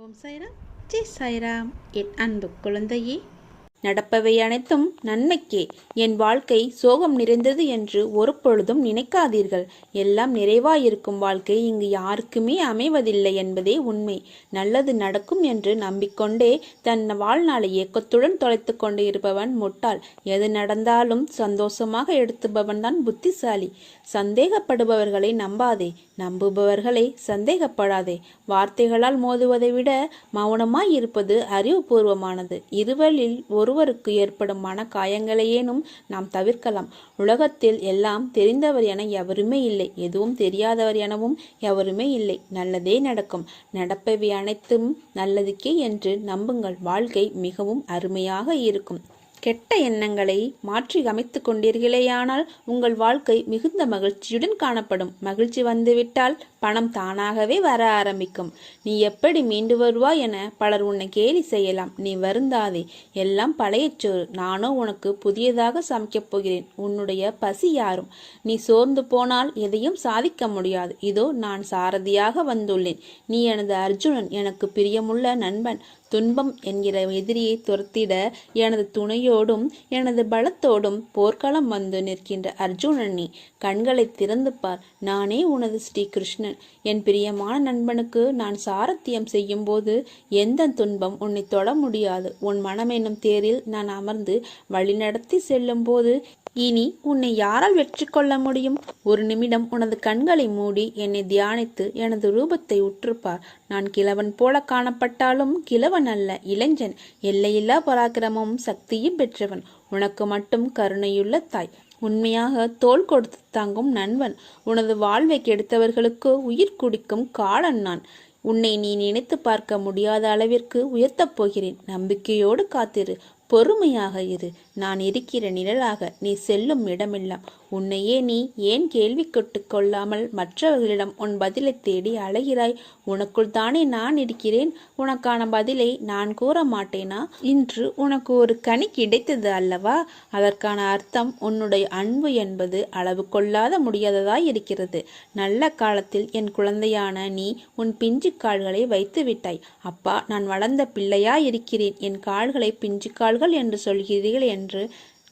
ஓம் சாய்ராம். ஜெய் சாய்ராம். என் அன்பு குழந்தையே. நடப்பவை அனைத்தும் நன்மைக்கே. என் வாழ்க்கை சோகம் நிறைந்தது என்று ஒரு பொழுதும் நினைக்காதீர்கள். எல்லாம் நிறைவாயிருக்கும் வாழ்க்கை இங்கு யாருக்குமே அமைவதில்லை என்பதே உண்மை. நல்லது நடக்கும் என்று நம்பிக்கொண்டே தன் வாழ்நாளை ஏக்கத்துடன் தொலைத்து கொண்டு இருப்பவன் முட்டாள். எது நடந்தாலும் சந்தோஷமாக எடுத்துபவன் தான் புத்திசாலி. சந்தேகப்படுபவர்களை நம்பாதே. நம்புபவர்களை சந்தேகப்படாதே. வார்த்தைகளால் மோதுவதை விட மௌனமாய் இருப்பது அறிவுபூர்வமானது. இருவரில் ஒருவருக்கு ஏற்படும் மன காயங்களையேனும் நாம் தவிர்க்கலாம். உலகத்தில் எல்லாம் தெரிந்தவர் என எவருமே இல்லை. எதுவும் தெரியாதவர் எனவும் எவருமே இல்லை. நல்லதே நடக்கும். நடப்பவை அனைத்தும் நல்லதுக்கே என்று நம்புங்கள். வாழ்க்கை மிகவும் அருமையாக இருக்கும். கெட்ட எண்ணங்களை மாற்றி அமைத்து கொண்டீர்களேயானால் உங்கள் வாழ்க்கை மிகுந்த மகிழ்ச்சியுடன் காணப்படும். மகிழ்ச்சி வந்துவிட்டால் பணம் தானாகவே வர ஆரம்பிக்கும். நீ எப்படி மீண்டு வருவாய் என பலர் உன்னை கேலி செய்யலாம். நீ வருந்தாதே. எல்லாம் பழைய சோறு நானோ உனக்கு புதியதாக சமைக்கப் போகிறேன். உன்னுடைய பசி யாரும்? நீ சோர்ந்து போனால் எதையும் சாதிக்க முடியாது. இதோ நான் சாரதியாக வந்துள்ளேன். நீ எனது அர்ஜுனன். எனக்கு பிரியமுள்ள நண்பன். துன்பம் என்கிற எதிரியை துரத்திட எனது துணையோடும் எனது பலத்தோடும் போர்க்களம் வந்து நிற்கின்ற அர்ஜுனன் நீ கண்களை திறந்து பார். நானே உனது ஸ்ரீகிருஷ்ணன். என் பிரியமான நண்பனுக்கு நான் சாரத்தியம் செய்யும் போது எந்த துன்பம் உன்னை தொட முடியாது. உன் மனம் என்னும் தேரில் நான் அமர்ந்து வழிநடத்தி செல்லும் போது இனி உன்னை யாரால் வெற்றி கொள்ள முடியும்? ஒரு நிமிடம் உனது கண்களை மூடி என்னை தியானித்து எனது ரூபத்தை உற்றுப்பார். நான் கிழவன் போல காணப்பட்டாலும் கிழவன் அல்ல. இளைஞன். எல்லையில்லா பராக்கிரமும் சக்தியும் பெற்றவன். உனக்கு மட்டும் கருணையுள்ள தாய். உண்மையாக தோல் கொடுத்து தாங்கும் நண்பன். உனது வாழ்வை கெடுத்தவர்களுக்கு உயிர் குடிக்கும் காலன் நான். உன்னை நீ நினைத்து பார்க்க முடியாத அளவிற்கு உயர்த்தப் போகிறேன். நம்பிக்கையோடு காத்திரு. பொறுமையாக இரு. நான் இருக்கிற நிழலாக நீ செல்லும் இடமெல்லாம். உன்னையே நீ ஏன் கேள்வி கொள்ளாமல் மற்றவர்களிடம் உன் பதிலை தேடி அலைகிறாய்? உனக்குள் தானே நான் இருக்கிறேன். உனக்கான பதிலை நான் கூற மாட்டேனா? இன்று உனக்கு ஒரு கனி கிடைத்தது அல்லவா? அதற்கான அர்த்தம் உன்னுடைய அன்பு என்பது அளவு கொள்ளாத முடியாததாய் இருக்கிறது. நல்ல காலத்தில் என் குழந்தையான நீ உன் பிஞ்சு கால்களை வைத்து விட்டாய். அப்பா நான் வளர்ந்த பிள்ளையாய் இருக்கிறேன். என் கால்களை பிஞ்சு கால்கள் என்று சொல்கிறீர்கள் என்று என்று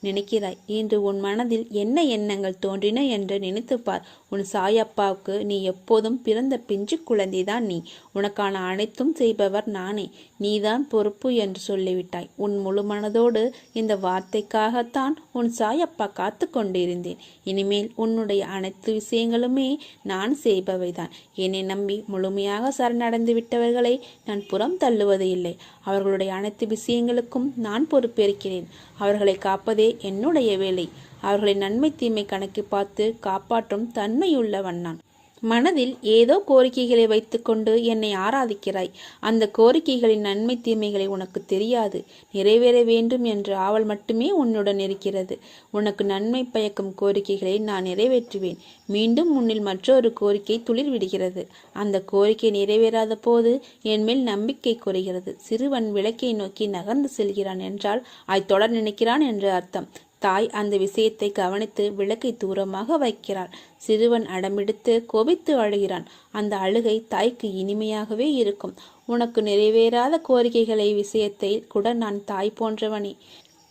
நினைக்கிறாய். இன்று உன் மனதில் என்ன எண்ணங்கள் தோன்றின என்று நினைத்துப்பார். உன் சாயப்பாவுக்கு நீ எப்போதும் பிறந்த பிஞ்சு குழந்தைதான் நீ. உனக்கான அனைத்தும் செய்பவர் நானே. நீதான் பொறுப்பு என்று சொல்லிவிட்டாய். உன் முழு மனதோடு இந்த வார்த்தைக்காகத்தான் உன் சாயப்பா காத்து கொண்டிருந்தேன். இனிமேல் உன்னுடைய அனைத்து விஷயங்களுமே நான் செய்பவைதான். என்னை நம்பி முழுமையாக சரணடைந்து விட்டவர்களை நான் புறம் தள்ளுவது இல்லை. அவர்களுடைய அனைத்து விஷயங்களுக்கும் நான் பொறுப்பேற்கிறேன். அவர்களை காப்பதே என்னுடைய வேலை. அவர்களின் நன்மை தீமை கணக்கு பார்த்து காப்பாற்றும் தன்மையுள்ளவன் நான். மனதில் ஏதோ கோரிக்கைகளை வைத்துக்கொண்டு என்னை ஆராதிக்கிறாய். அந்த கோரிக்கைகளின் நன்மை தீமைகளை உனக்கு தெரியாது. நிறைவேற வேண்டும் என்ற ஆவல் மட்டுமே உன்னுடன் இருக்கிறது. உனக்கு நன்மை பயக்கும் கோரிக்கைகளை நான் நிறைவேற்றுவேன். மீண்டும் முன்னில் மற்றொரு கோரிக்கை துளிர் விடுகிறது. அந்த கோரிக்கை நிறைவேறாத போது என் மேல் நம்பிக்கை குறைகிறது. சிறுவன் விளக்கை நோக்கி நகர்ந்து செல்கிறான் என்றால் அதை தொடர் நினைக்கிறான் என்று அர்த்தம். தாய் அந்த விஷயத்தை கவனித்து விளக்கை தூரமாக வைக்கிறாள். சிறுவன் அடமெடுத்து கோபித்து அழுகிறான். அந்த அழுகை தாய்க்கு இனிமையாகவே இருக்கும். உனக்கு நிறைவேறாத கோரிக்கைகளை விஷயத்தை கூட நான் தாய் போன்றவனே.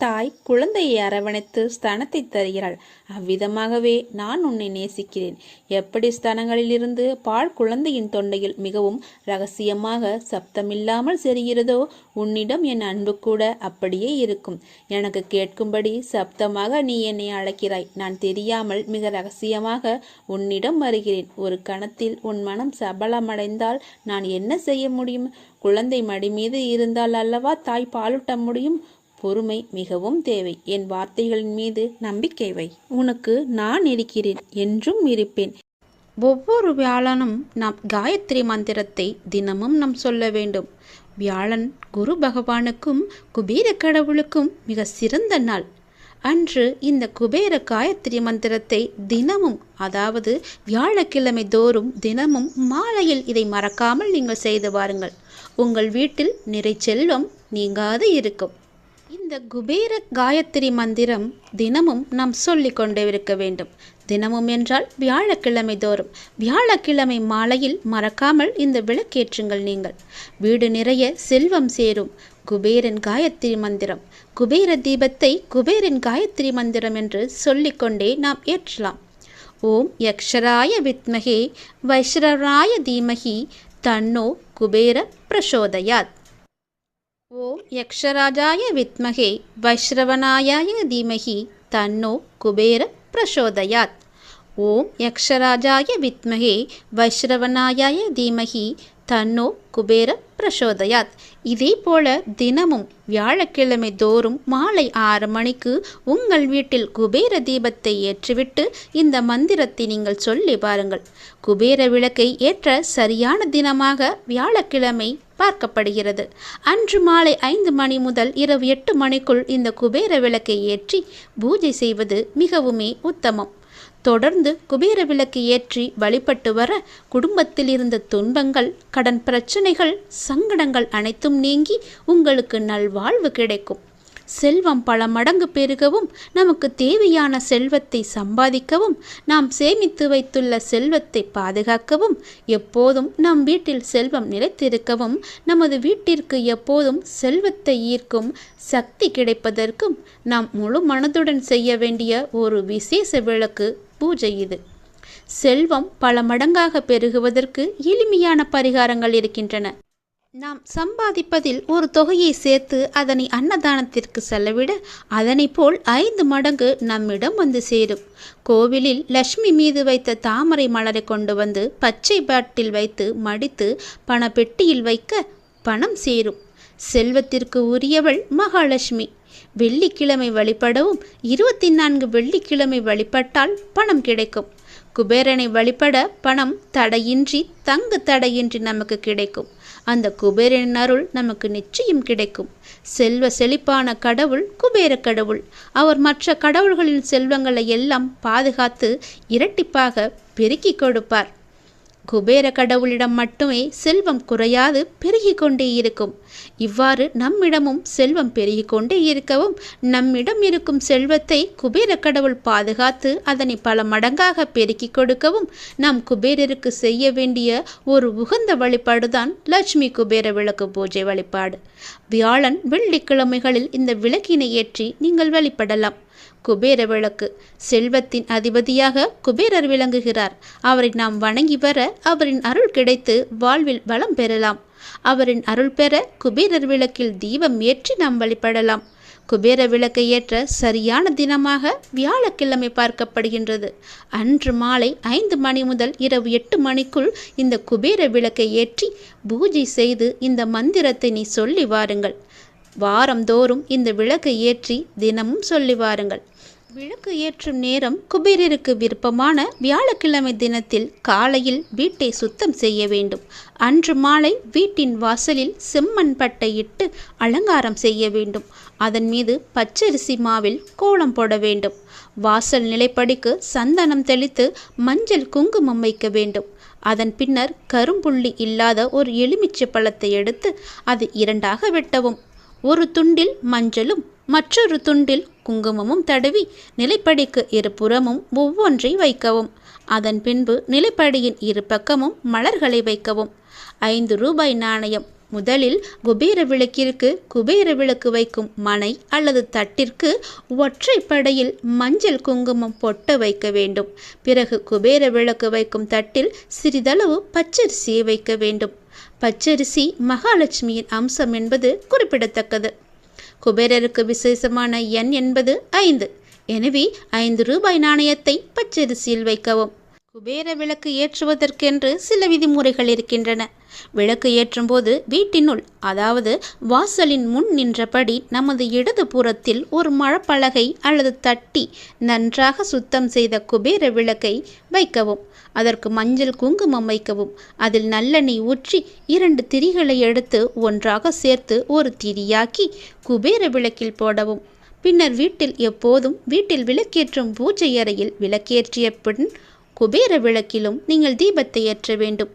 தாய் குழந்தையை அரவணைத்து ஸ்தனத்தை தருகிறாள். அவ்விதமாகவே நான் உன்னை நேசிக்கிறேன். எப்படி ஸ்தனங்களிலிருந்து பால் குழந்தையின் தொண்டையில் மிகவும் ரகசியமாக சப்தமில்லாமல் செரிகிறதோ உன்னிடம் என் அன்பு கூட அப்படியே இருக்கும். எனக்கு கேட்கும்படி சப்தமாக நீ என்னை அழைக்கிறாய். நான் தெரியாமல் மிக ரகசியமாக உன்னிடம் வருகிறேன். ஒரு கணத்தில் உன் மனம் சபலமடைந்தால் நான் என்ன செய்ய முடியும்? குழந்தை மடி மீது இருந்தால் அல்லவா தாய் பாலூட்ட முடியும்? பொறுமை மிகவும் தேவை. என் வார்த்தைகளின் மீது நம்பிக்கை வை. உனக்கு நான் இருக்கிறேன் என்றும் இருப்பேன். ஒவ்வொரு வியாழனும் நாம் காயத்ரி மந்திரத்தை தினமும் நாம் சொல்ல வேண்டும். வியாழன் குரு பகவானுக்கும் குபேர கடவுளுக்கும் மிக சிறந்த நாள். அன்று இந்த குபேர காயத்ரி மந்திரத்தை தினமும் அதாவது வியாழக்கிழமை தோறும் தினமும் மாலையில் இதை மறக்காமல் நீங்கள் செய்து வாருங்கள். உங்கள் வீட்டில் நிறை செல்வம் நீங்காது இருக்கும். இந்த குபேர காயத்ரி மந்திரம் தினமும் நாம் சொல்லிக் கொண்டே இருக்க வேண்டும். தினமும் என்றால் வியாழக்கிழமை தோறும். வியாழக்கிழமை மாலையில் மறக்காமல் இந்த விளக்கேற்றுங்கள் நீங்கள். வீடு நிறைய செல்வம் சேரும். குபேரன் காயத்ரி மந்திரம். குபேர தீபத்தை குபேரன் காயத்ரி மந்திரம் என்று சொல்லிக்கொண்டே நாம் ஏற்றலாம். ஓம் யக்ஷராய வித்மகே வைஷ்ரராய தீமகி தன்னோ குபேர பிரசோதயாத். ஓம் யக்ஷராஜாய வித்மகே வைஷ்ரவனாயாய தீமகி தன்னோ குபேர பிரசோதயாத். ஓம் யக்ஷராஜாய வித்மகே வைஷ்ரவனாயாய தீமகி தன்னோ குபேர பிரசோதயாத். இதே போல தினமும் வியாழக்கிழமை தோறும் மாலை ஆறு மணிக்கு உங்கள் வீட்டில் குபேர தீபத்தை ஏற்றிவிட்டு இந்த மந்திரத்தை நீங்கள் சொல்லி பாருங்கள். குபேர விளக்கை ஏற்ற சரியான தினமாக வியாழக்கிழமை பார்க்கப்படுகிறது. அன்று மாலை ஐந்து மணி முதல் இரவு எட்டு மணிக்குள் இந்த குபேர விளக்கை ஏற்றி பூஜை செய்வது மிகவுமே உத்தமம். தொடர்ந்து குபேர விளக்கு ஏற்றி வழிபட்டு வர குடும்பத்தில் இருந்த துன்பங்கள் கடன் பிரச்சனைகள் சங்கடங்கள் அனைத்தும் நீங்கி உங்களுக்கு நல்வாழ்வு கிடைக்கும். செல்வம் பல மடங்கு பெருகவும் நமக்கு தேவையான செல்வத்தை சம்பாதிக்கவும் நாம் சேமித்து வைத்துள்ள செல்வத்தை பாதுகாக்கவும் எப்போதும் நம் வீட்டில் செல்வம் நிலைத்திருக்கவும் நமது வீட்டிற்கு எப்போதும் செல்வத்தை ஈர்க்கும் சக்தி கிடைப்பதற்கும் நாம் முழு மனதுடன் செய்ய வேண்டிய ஒரு விசேஷ விளக்கு பூஜை இது. செல்வம் பல மடங்காக பெருகுவதற்கு எளிமையான பரிகாரங்கள் இருக்கின்றன. நாம் சம்பாதிப்பதில் ஒரு தொகையை சேர்த்து அதனை அன்னதானத்திற்கு செலவிட அதனை போல் ஐந்து மடங்கு நம்மிடம் வந்து சேரும். கோவிலில் லட்சுமி மீது வைத்த தாமரை மலரை கொண்டு வந்து பச்சை பாட்டில் வைத்து மடித்து பணப்பெட்டியில் வைக்க பணம் சேரும். செல்வத்திற்கு உரியவள் மகாலட்சுமி. வெள்ளிக்கிழமை வழிபடவும் இருபத்தி நான்கு வெள்ளிக்கிழமை வழிபட்டால் பணம் கிடைக்கும். குபேரனை வழிபட பணம் தடையின்றி தங்கு தடையின்றி நமக்கு கிடைக்கும். அந்த குபேரனின் அருள் நமக்கு நிச்சயம் கிடைக்கும். செல்வ செழிப்பான கடவுள் குபேர கடவுள். அவர் மற்ற கடவுள்களின் செல்வங்களை எல்லாம் பாதுகாத்து இரட்டிப்பாக பெருக்கிக் கொடுப்பார். குபேர கடவுளிடம் மட்டுமே செல்வம் குறையாது பெருகி கொண்டே இருக்கும். இவ்வாறு நம்மிடமும் செல்வம் பெருகி கொண்டே இருக்கவும் நம்மிடம் இருக்கும் செல்வத்தை குபேர கடவுள் பாதுகாத்து அதனை பல மடங்காக பெருக்கிக் கொடுக்கவும் நாம் குபேரருக்கு செய்ய வேண்டிய ஒரு உகந்த வழிபாடுதான் லட்சுமி குபேர விளக்கு பூஜை வழிபாடு. வியாழன் வெள்ளிக்கிழமைகளில் இந்த விளக்கினை ஏற்றி நீங்கள் வழிபடலாம். குபேர விளக்கு. செல்வத்தின் அதிபதியாக குபேரர் விளங்குகிறார். அவரை நாம் வணங்கி வர அவரின் அருள் கிடைத்து வாழ்வில் வளம் பெறலாம். அவரின் அருள் பெற குபேரர் விளக்கில் தீபம் ஏற்றி நாம் வழிபடலாம். குபேர விளக்கை ஏற்ற சரியான தினமாக வியாழக்கிழமை பார்க்கப்படுகின்றது. அன்று மாலை ஐந்து மணி முதல் இரவு எட்டு மணிக்குள் இந்த குபேர விளக்கை ஏற்றி பூஜை செய்து இந்த மந்திரத்தை நீ சொல்லி வாருங்கள். வாரந்தோறும் இந்த விளக்கை ஏற்றி தினமும் சொல்லி வாருங்கள். விளக்கு ஏற்றும் நேரம் குபேரருக்கு விருப்பமான வியாழக்கிழமை தினத்தில் காலையில் வீட்டை சுத்தம் செய்ய வேண்டும். அன்று மாலை வீட்டின் வாசலில் செம்மண் பட்டை இட்டு அலங்காரம் செய்ய வேண்டும். அதன் மீது பச்சரிசி மாவில் கோலம் போட வேண்டும். வாசல் நிலைப்படிக்கு சந்தனம் தெளித்து மஞ்சள் குங்குமம் வைக்க வேண்டும். அதன் பின்னர் கரும்புள்ளி இல்லாத ஒரு எலுமிச்சை பழத்தை எடுத்து அது இரண்டாக வெட்டவும். ஒரு துண்டில் மஞ்சளும் மற்றொரு துண்டில் குங்குமமும் தடவி நிலைப்படிக்கு இருபுறமும் ஒவ்வொன்றை வைக்கவும். அதன் பின்பு நிலைப்படியின் இரு பக்கமும் மலர்களை வைக்கவும். ஐந்து ரூபாய் நாணயம் முதலில் குபேர விளக்கிற்கு குபேர விளக்கு வைக்கும் மனை அல்லது தட்டிற்கு ஒற்றைப்படையில் மஞ்சள் குங்குமம் பொட்டு வைக்க வேண்டும். பிறகு குபேர விளக்கு வைக்கும் தட்டில் சிறிதளவு பச்சரிசியை வைக்க வேண்டும். பச்சரிசி மகாலட்சுமியின் அம்சம் என்பது குறிப்பிடத்தக்கது. குபேரருக்கு விசேஷமான எண் என்பது ஐந்து. எனவே ஐந்து ரூபாய் நாணயத்தை பச்சரிசியில் வைக்கவும். குபேர விளக்கு ஏற்றுவதற்கென்று சில விதிமுறைகள் இருக்கின்றன. விளக்கு ஏற்றும்போது வீட்டினுள் அதாவது வாசலின் முன் நின்றபடி நமது இடது புறத்தில் ஒரு மழப்பலகை அல்லது தட்டி நன்றாக சுத்தம் செய்த குபேர விளக்கை வைக்கவும். அதற்கு மஞ்சள் குங்குமம் வைக்கவும். அதில் நல்லெண்ணெய் ஊற்றி இரண்டு திரிகளை எடுத்து ஒன்றாக சேர்த்து ஒரு திரியாக்கி குபேர விளக்கில் போடவும். பின்னர் வீட்டில் எப்போதும் வீட்டில் விளக்கேற்றும் பூஜை அறையில் விளக்கேற்றிய பின் குபேர விளக்கிலும் நீங்கள் தீபத்தை ஏற்ற வேண்டும்.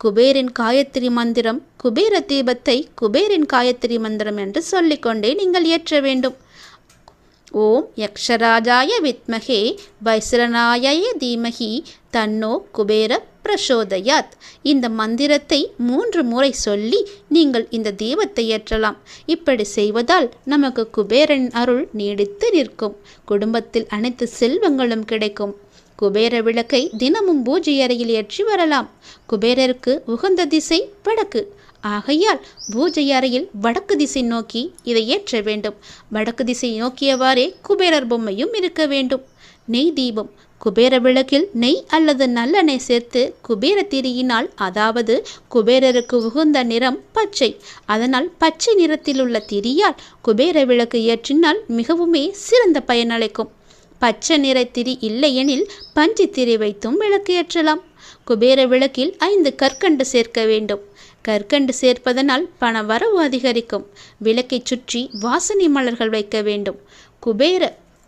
குபேரின் காயத்ரி மந்திரம் குபேர தீபத்தை குபேரின் காயத்ரி மந்திரம் என்று சொல்லிக்கொண்டே நீங்கள் ஏற்ற வேண்டும். ஓம் யக்ஷராஜாய வித்மகே வைஸ்ரநாய தீமகி தன்னோ குபேர பிரசோதயாத். இந்த மந்திரத்தை மூன்று முறை சொல்லி நீங்கள் இந்த தீபத்தை ஏற்றலாம். இப்படி செய்வதால் நமக்கு குபேரன் அருள் நீடித்து நிற்கும். குடும்பத்தில் அனைத்து செல்வங்களும் கிடைக்கும். குபேர விளக்கை தினமும் பூஜை அறையில் ஏற்றி வரலாம். குபேரருக்கு உகந்த திசை வடக்கு. ஆகையால் பூஜை அறையில் வடக்கு திசை நோக்கி இதை ஏற்ற வேண்டும். வடக்கு திசை நோக்கியவாறே குபேரர் பொம்மையும் இருக்க வேண்டும். நெய் தீபம். குபேர விளக்கில் நெய் அல்லது நல்லெண்ணெய் சேர்த்து குபேர திரியினால் அதாவது குபேரருக்கு உகந்த நிறம் பச்சை. அதனால் பச்சை நிறத்தில் உள்ள திரியால் குபேர விளக்கு ஏற்றினால் மிகவுமே சிறந்த பயனளிக்கும் பச்சை நிறத்திரி இல்லையெனில் பஞ்சு திரி வைத்தும் விளக்கு ஏற்றலாம். குபேர விளக்கில் ஐந்து கற்கண்டு சேர்க்க வேண்டும். கற்கண்டு சேர்ப்பதனால் பண வரவு அதிகரிக்கும். விளக்கை சுற்றி வாசனை மலர்கள் வைக்க வேண்டும். குபேர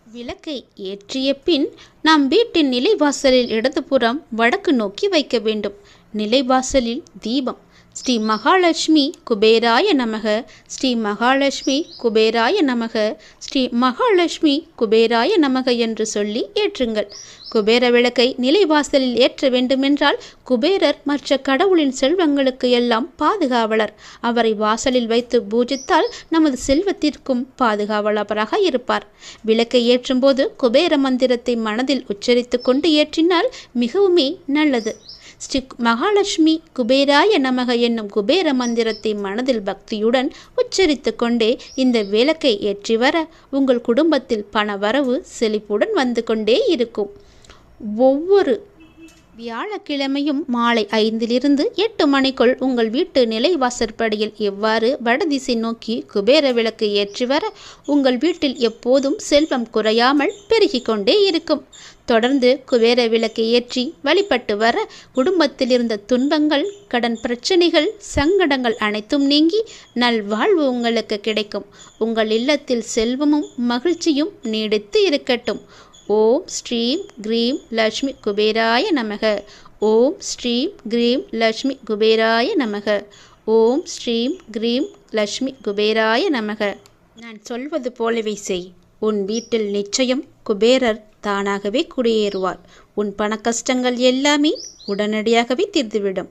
விளக்கை ஏற்றிய பின் நாம் வீட்டின் நிலைவாசலில் இடதுபுறம் வடக்கு நோக்கி வைக்க வேண்டும். நிலைவாசலில் தீபம் ஸ்ரீ மகாலட்சுமி குபேராய நமக ஸ்ரீ மகாலட்சுமி குபேராய நமக ஸ்ரீ மகாலட்சுமி குபேராய நமக என்று சொல்லி ஏற்றுங்கள். குபேர விளக்கை நிலைவாசலில் ஏற்ற வேண்டுமென்றால் குபேரர் மற்ற கடவுளின் செல்வங்களுக்கு எல்லாம் பாதுகாவலர். அவரை வாசலில் வைத்து பூஜித்தால் நமது செல்வத்திற்கும் பாதுகாவலராக இருப்பார். விளக்கை ஏற்றும்போது குபேர மந்திரத்தை மனதில் உச்சரித்து கொண்டு ஏற்றினால் மிகவுமே நல்லது. ஸ்ரீ மகாலட்சுமி குபேராய நமக என்னும் குபேர மந்திரத்தை மனதில் பக்தியுடன் உச்சரித்து கொண்டே இந்த விளக்கை ஏற்றி வர உங்கள் குடும்பத்தில் பண வரவு செழிப்புடன் வந்து கொண்டே இருக்கும். ஒவ்வொரு வியாழக்கிழமையும் மாலை ஐந்திலிருந்து எட்டு மணிக்குள் உங்கள் வீட்டு நிலைவாசற்படியில் எவ்வாறு வடதிசை நோக்கி குபேர விளக்கு ஏற்றி வர உங்கள் வீட்டில் எப்போதும் செல்வம் குறையாமல் பெருகிக் கொண்டே இருக்கும். தொடர்ந்து குபேர விளக்கை ஏற்றி வழிபட்டு வர குடும்பத்தில் இருந்த துன்பங்கள் கடன் பிரச்சனைகள் சங்கடங்கள் அனைத்தும் நீங்கி நல்வாழ்வு உங்களுக்கு கிடைக்கும். உங்கள் இல்லத்தில் செல்வமும் மகிழ்ச்சியும் நீடித்து இருக்கட்டும். ஓம் ஸ்ரீம் க்ரீம் லக்ஷ்மி குபேராய நமக. ஓம் ஸ்ரீம் க்ரீம் லக்ஷ்மி குபேராய நமக. ஓம் ஸ்ரீம் க்ரீம் லக்ஷ்மி குபேராய நமக. நான் சொல்வது போலவே செய். உன் வீட்டில் நிச்சயம் குபேரர் தானாகவே குடியேறுவார். உன் பண கஷ்டங்கள் எல்லாமே உடனடியாகவே தீர்ந்துவிடும்.